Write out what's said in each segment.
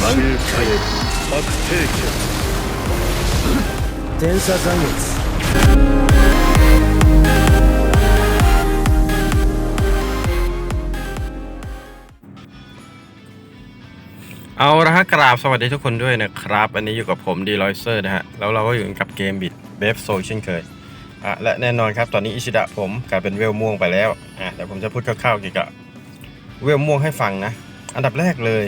反海悪帝家天差残月 เอาละฮะกราบสวัสดีทุกคนด้วยนะครับ อันนี้อยู่กับผมดีลอยเซอร์นะฮะ แล้วเราก็อยู่กับเกมบิดเบฟโซเช่นเคยอ่ะและแน่นอนครับ ตอนนี้อิชิดะผมกลายเป็นเวลม่วงไปแล้วอ่ะแต่ผมจะพูดคร่าวๆเกี่ยวกับเวลม่วงให้ฟังนะ อันดับแรกเลย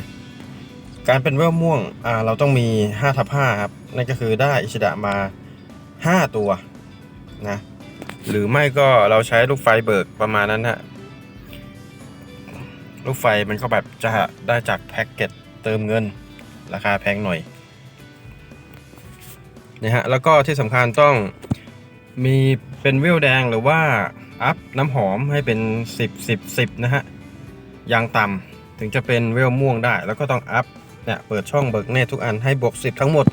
การเป็นเวลม่วงอ่าเราต้องมี5ทับ5ครับนั่นก็คือได้อิชิดะมา 5 ตัวนะหรือไม่ก็เราใช้ลูกไฟเบิกประมาณนั้นฮะลูกไฟมันก็แบบจะได้จากแพ็กเกจเติมเงินราคาแพงหน่อยนะฮะแล้วก็ที่สำคัญต้องมีเป็นวิวแดงหรือว่า อัพน้ำหอมให้เป็น 10 10 10 นะฮะอย่างต่ำถึงจะเป็นเวลม่วงได้ แล้วก็ต้องอัพ เนี่ยเปิดช่องเบิกเนตทุกอันให้บวก 10 ทั้งหมด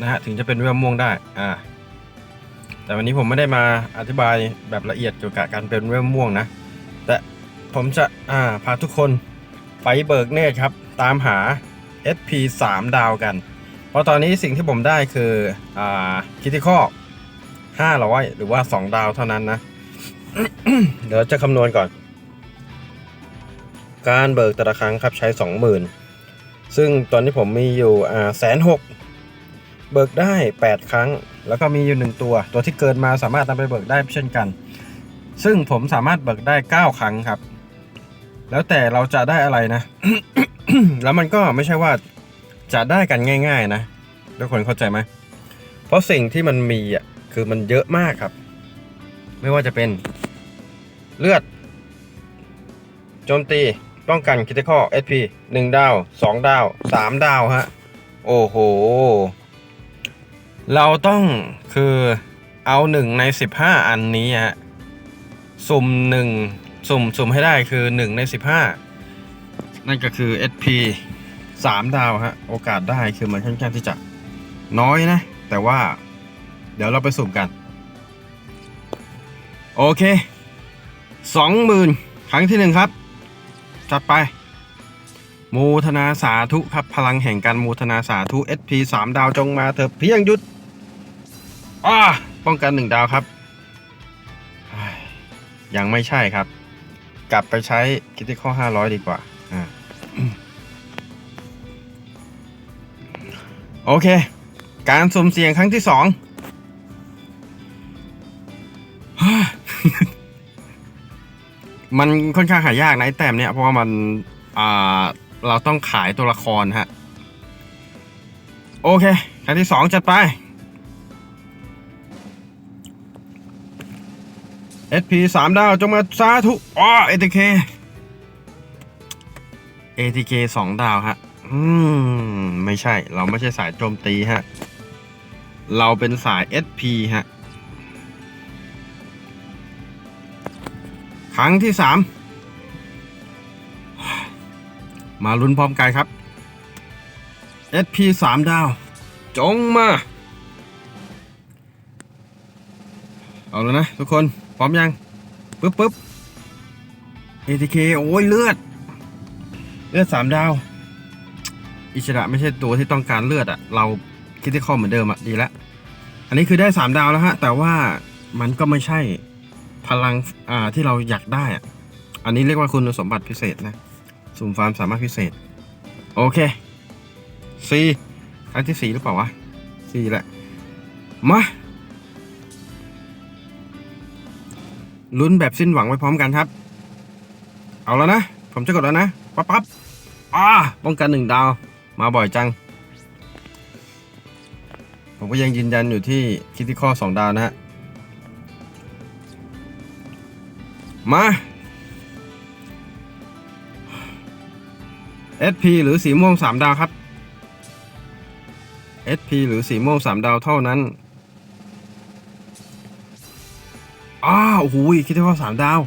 นะฮะถึงจะเป็นเวลม่วงได้อ่าแต่วันนี้ผมไม่ได้มาอธิบายแบบละเอียดเกี่ยวกับการเป็นเวลม่วงนะ แต่ผมจะอ่าพาทุกคนไปเบิกเนตครับ ตามหา SP 3 ดาวกัน เพราะตอนนี้สิ่งที่ผมได้คืออ่าคิติคอ500 หรือว่า 2 ดาวเท่านั้นนะ เดี๋ยวจะคำนวณก่อน การเบิกแต่ละครั้งครับใช้ 20,000 ซึ่งตอนนี้ผมมีอยู่อ่าแสนหกเบิกได้ 8 ครั้ง แล้วก็มีอยู่ 1 ตัว ตัวที่เกินมาสามารถนำไปเบิกได้เช่นกัน ซึ่งผมสามารถเบิกได้ 9 ครั้งครับ แล้วแต่เราจะได้อะไรนะ แล้วมันก็ไม่ใช่ว่าจะได้กันง่าย ๆ นะทุกคนเข้าใจไหมเพราะสิ่งที่มันมีอะคือมันเยอะมากครับ ไม่ว่าจะเป็นเลือดโจมตี ป้องกันคิติคอ SP 1 ดาว 2 ดาว 3 ดาวฮะ โอ้โห เราต้องคือเอาหนึ่งใน 15 อันนี้ฮะ สุ่มหนึ่งสุ่มสุ่มให้ได้คือ 1 ใน 15 นั่นก็คือ SP 3 ดาวฮะ โอกาสได้คือมันค่อนข้างที่จะน้อยนะ แต่ว่าเดี๋ยวเราไปสุ่มกัน โอเค 20,000 ครั้งที่หนึ่งครับ จัดไป มูทนาสาธุครับพลังแห่งการมูทนาสาธุ SP 3 ดาวจงมาเถอะเพียงยุดอ้าป้องกัน 1 ดาวครับ ยังไม่ใช่ครับ กลับไปใช้คิติข้อ500 ดีกว่าอ่าโอเค การสุ่มเสี่ยงครั้งที่ 2 มันค่อนข้างหายากนะไอ้แต้มเนี่ยเพราะว่ามันอ่าเราต้องขายตัวละครฮะ โอเคครั้งที่สองจัดไป SP 3ดาวจงมาสาธุอ๋อ ATK ATK 2ดาวฮะ อืม ไม่ใช่ เราไม่ใช่สายโจมตีฮะ เราเป็นสาย SP ฮะ ครั้งที่3มมาลุ้นพร้อมกันครับ SP 3ดาว จงมา เอาแล้วนะทุกคน พร้อมยังปึ๊บปึ๊บ ATK โอ้ยเลือด เลือดสามดาว อิชระไม่ใช่ตัวที่ต้องการเลือดอะเราคิดที่ข้อเหมือนเดิมอะดีแล้วอันนี้คือได้สามดาวแล้วฮะ แต่ว่ามันก็ไม่ใช่ พลังอ่าที่เราอยากได้อะอันนี้เรียกว่าคุณสมบัติพิเศษนะสุ่มฟาร์มสามารถพิเศษ โอเคสี่ครั้งที่สี่หรือเปล่าวะสี่แหละ มาลุ้นแบบสิ้นหวังไปพร้อมกันครับ เอาแล้วนะ ผมจะกดแล้วนะปั๊บปั๊บอ่าป้องกันหนึ่งดาว มาบ่อยจัง ผมก็ยังยืนยันอยู่ที่คิดที่ข้อสองดาวนะฮะ มา SP หรือสีม่วงสามดาวครับ SP หรือสีม่วงสามดาวเท่านั้นอ้าวโอ้โหคิดที่ข้อสามดาว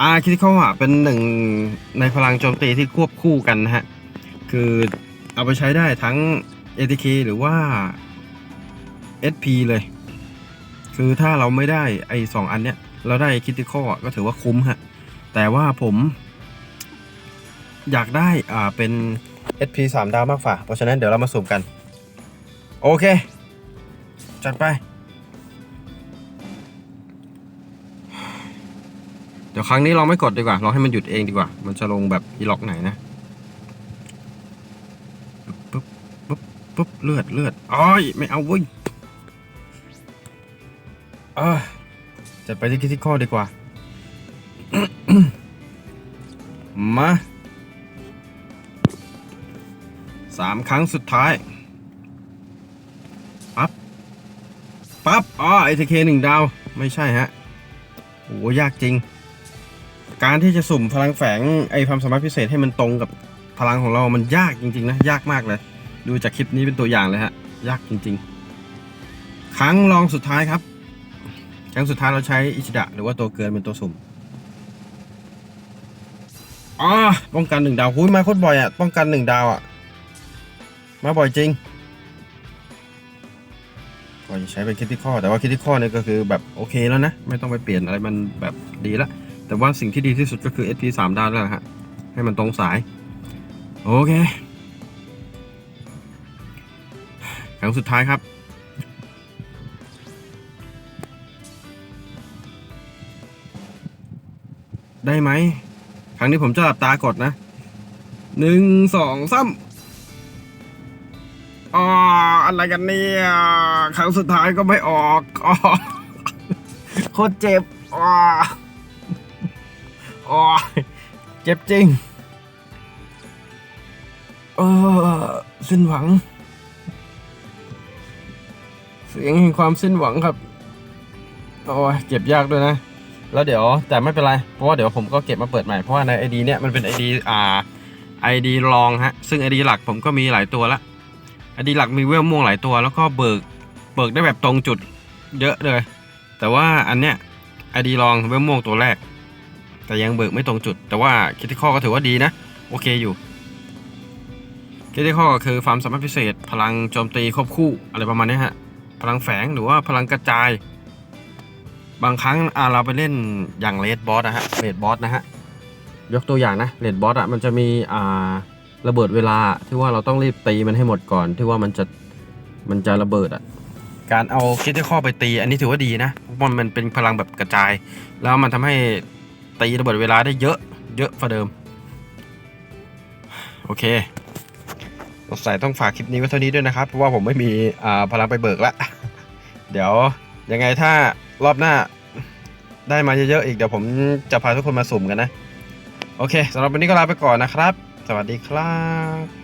อ่าคิดที่ข้ออะเป็นหนึ่งในพลังโจมตีที่ควบคู่กันนะฮะ คือเอาไปใช้ได้ทั้ง ATK หรือว่า SP เลย คือถ้าเราไม่ได้ไอ้สองอันเนี้ย เราได้คิดที่ข้อก็ถือว่าคุ้มฮะ แต่ว่าผม อยากได้อ่าเป็น SP 3 ดาวมากฝ่า เพราะฉะนั้นเดี๋ยวเรามาสุ่มกัน โอเค จัดไป เดี๋ยวครั้งนี้เราไม่กดดีกว่า เราให้มันหยุดเองดีกว่า มันจะลงแบบอีล็อกไหนนะปุ๊บปุ๊บปุ๊บเลือดเลือดอ้อยไม่เอาเว้ยเออ จะไปที่คิติคอดีกว่า มาสามครั้งสุดท้าย ปั๊บ ปั๊บ อ๋อไอทีเคหนึ่งดาว ไม่ใช่ฮะโหยากจริง การที่จะสุ่มพลังแฝงไอความสามารถพิเศษให้มันตรงกับพลังของเรา มันยากจริง ๆ นะ ยากมากเลย ดูจากคลิปนี้เป็นตัวอย่างเลยฮะ ยากจริง ๆ ครั้งรองสุดท้ายครับ ครั้งสุดท้ายเราใช้อิชิดะหรือว่าตัวเกินเป็นตัวสุ่มอ๋อป้องกันหนึ่งดาวหุ้ยมาโคตรบ่อยอะ ป้องกันหนึ่งดาวอะ มาบ่อยจริงก็จะใช้เป็นคิดที่ข้อแต่ว่าคิดที่ข้อเนี่ยก็คือแบบโอเคแล้วนะ ไม่ต้องไปเปลี่ยนอะไรมันแบบดีละ แต่ว่าสิ่งที่ดีที่สุดก็คือ SP 3ดาวแล้วนะฮะ ให้มันตรงสาย โอเค ครั้งสุดท้ายครับ ได้ไหม ครั้งนี้ผมจะหลับตากดนะหนึ่งสองสามอ๋ออะไรกันเนี่ย ครั้งสุดท้ายก็ไม่ออกอ๋อโคตรเจ็บอ๋ออ๋อเจ็บจริงเออสิ้นหวัง เสียงแห่งความสิ้นหวังครับ โอ้ยเก็บยากด้วยนะ แล้วเดี๋ยวแต่ไม่เป็นไร เพราะว่าเดี๋ยวผมก็เก็บมาเปิดใหม่ เพราะว่าใน ID เนี่ยมันเป็น ID อ่า ID รองฮะ ซึ่ง ID หลักผมก็มีหลายตัวละ ID หลักมีเวลม่วงหลายตัว แล้วก็เบิก เบิกได้แบบตรงจุดเยอะเลย แต่ว่าอันเนี้ย ID รองเวลม่วงตัวแรก แต่ยังเบิกไม่ตรงจุด แต่ว่าคิดที่ข้อก็ถือว่าดีนะ โอเคอยู่คิดที่ข้อก็คือความสามารถพิเศษ พลังโจมตีควบคู่อะไรประมาณนี้ฮะ พลังแฝงหรือว่าพลังกระจาย บางครั้งอ่าเราไปเล่นอย่างเลดบอสนะฮะเลดบอสนะฮะยกตัวอย่างนะเลดบอสอะมันจะมีอ่าระเบิดเวลาที่ว่าเราต้องรีบตีมันให้หมดก่อนที่ว่ามันจะมันจะระเบิดอะการเอาคิดที่ข้อไปตี อันนี้ถือว่าดีนะมันมันเป็นพลังแบบกระจาย แล้วมันทำให้ตีระเบิดเวลาได้เยอะเยอะกว่าเดิม โอเคสงสัยต้องฝากคลิปนี้ไว้เท่านี้ด้วยนะครับ เพราะว่าผมไม่มีอ่าพลังไปเบิกละ เดี๋ยวยังไงถ้า รอบหน้า ได้มาเยอะๆอีกเดี๋ยวผมจะพาทุกคนมาสุ่มกันนะ โอเคสำหรับวันนี้ก็ลาไปก่อนนะครับ สวัสดีครับ